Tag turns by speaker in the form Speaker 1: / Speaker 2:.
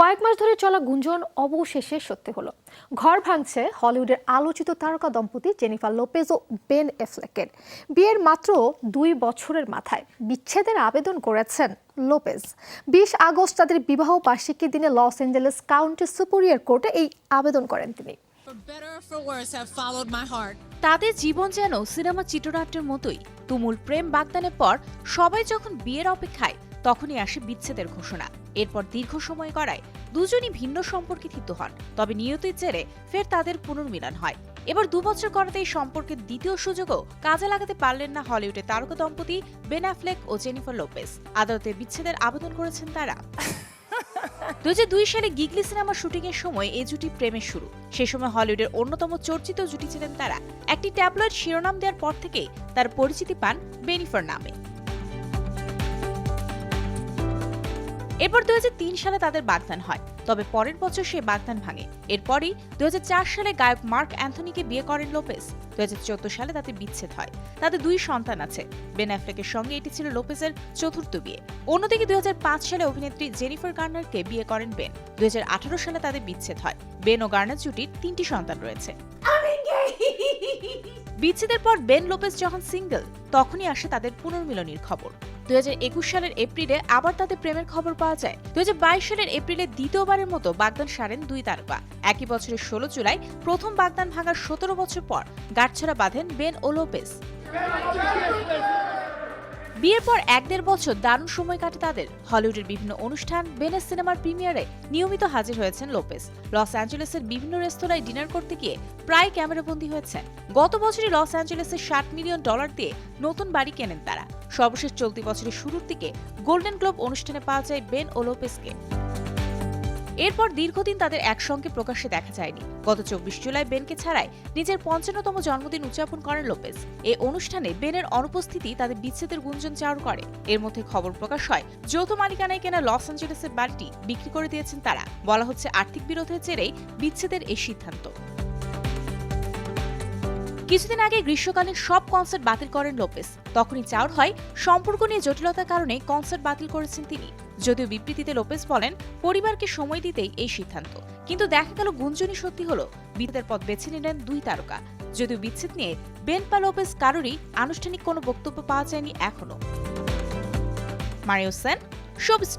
Speaker 1: কয়েক মাস ধরে চলা গুঞ্জন অবশেষে সত্যি হলো। ঘর ভাঙছে হলিউডের আলোচিত তারকা দম্পতি জেনিফার লোপেজ ও বেন এফলেকের। বিয়ের মাত্র দুই বছরের মাথায় বিচ্ছেদের আবেদন করেছেন লোপেজ। বিশ আগস্ট তাদের বিবাহ বার্ষিকীর দিনে লস অ্যাঞ্জেলেস কাউন্টি সুপেরিয়র কোর্টে এই আবেদন করেন তিনি.
Speaker 2: তাদের জীবন যেন সিনেমা চিত্রনাট্যের মতোই। তুমুল প্রেম বাগদানের পর সবাই যখন বিয়ের অপেক্ষায় তখনই আসে বিচ্ছেদের ঘোষণা। এরপর দীর্ঘ সময় করায় দুজনই ভিন্ন সম্পর্কে থিত হন তবে নিয়তির জেরে ফের তাদের পুনর্মিলন হয়। এবার দুবছর করাতে এই সম্পর্কের দ্বিতীয় সুযোগও কাজে লাগাতে পারলেন না হলিউডের তারকা দম্পতি বেন অ্যাফ্লেক ও জেনিফার লোপেস আদালতে বিচ্ছেদের আবেদন করেছেন তারা। দুই হাজার দুই সালে গিগলি সিনেমার শুটিং এর সময় এই জুটি প্রেমের শুরু। সে সময় হলিউডের অন্যতম চর্চিত জুটি ছিলেন তারা। একটি ট্যাবলয়েড শিরোনাম দেওয়ার পর থেকেই তার পরিচিতি পান বেনিফার নামে। এরপর দুই হাজার তিন সালে তাদের বাগদান হয় তবে পরের বছর সে বাগদান ভাঙে। এরপরই দুই হাজার চার সালে গায়ক মার্ক অ্যান্থনিকে বিয়ে করেন লোপেস দু সালে তাদের বিচ্ছেদ হয়। তাদের দুই সন্তান আছে। বেন অ্যাফ্লেকের সঙ্গে এটি ছিল লোপেসের চতুর্থ বিয়ে। অন্যদিকে দুই হাজার পাঁচ সালে অভিনেত্রী জেনিফার গার্নারকে বিয়ে করেন বেন। দুই হাজার আঠারো সালে তাদের বিচ্ছেদ হয়। বেন ও গার্নার জুটির তিনটি সন্তান রয়েছে। বিচ্ছেদের পর বেন লোপেস যখন সিঙ্গেল তখনই আসে তাদের পুনর্মিলনীর খবর। একুশ সালের এপ্রিলে আবার তাতে প্রেমের খবর পাওয়া যায়। দুই হাজার বাইশ সালের এপ্রিলে দ্বিতীয়বারের মতো বাগদান সারেন দুই তারকা। একই বছরের ষোলো জুলাই প্রথম বাগদান ভাঙার সতেরো বছর পর গাঁটছড়া বাঁধেন বেন ও লোপেস বিয়ের পর এক দেড় বছর দারুণ সময় কাটে তাদের। হলিউডের বিভিন্ন অনুষ্ঠান বেনের সিনেমার প্রিমিয়ারে নিয়মিত হাজির হয়েছেন লোপেস লস অ্যাঞ্জেলেসের বিভিন্ন রেস্তোরাঁয় ডিনার করতে গিয়ে প্রায় ক্যামেরাবন্দি হয়েছে গত বছরই লস অ্যাঞ্জেলেসের ষাট মিলিয়ন ডলার দিয়ে নতুন বাড়ি কেনেন তারা। সর্বশেষ চলতি বছরের শুরুর দিকে গোল্ডেন গ্লোব অনুষ্ঠানে পাওয়া যায় বেন ও লোপেসকে এরপর দীর্ঘদিন তাদের একসঙ্গে প্রকাশ্যে দেখা যায়নি। গত চব্বিশ জুলাই বেনকে ছাড়াই নিজের পঞ্চান্নতম জন্মদিন উদযাপন করেন লোপেজ। এই অনুষ্ঠানে বেনের অনুপস্থিতি তাদের বিচ্ছেদের গুঞ্জন চাউর করে। এর মধ্যে খবর প্রকাশ হয়, যৌথ মালিকানায় কেনা লস অ্যাঞ্জেলেসের বাড়িটি বিক্রি করে দিয়েছেন তারা। বলা হচ্ছে আর্থিক বিরোধের জেরেই বিচ্ছেদের এই সিদ্ধান্ত। কিছুদিন আগে গ্রীষ্মকালীন সব কনসার্ট বাতিল করেন লোপেস তখনই চাউর হয়, সম্পর্ক নিয়ে জটিলতার কারণে কনসার্ট বাতিল করেছেন তিনি। যদিও বিবৃতিতে লোপেস বলেন, পরিবারকে সময় দিতেই এই সিদ্ধান্ত। কিন্তু দেখা গেল গুঞ্জনই সত্যি হল বিদ্যের পথ বেছে নিলেন দুই তারকা। যদিও বিচ্ছেদ নিয়ে বেন পা লোপেস কারোরই আনুষ্ঠানিক কোনো বক্তব্য পাওয়া যায়নি এখনও মারিও সেন শোবিস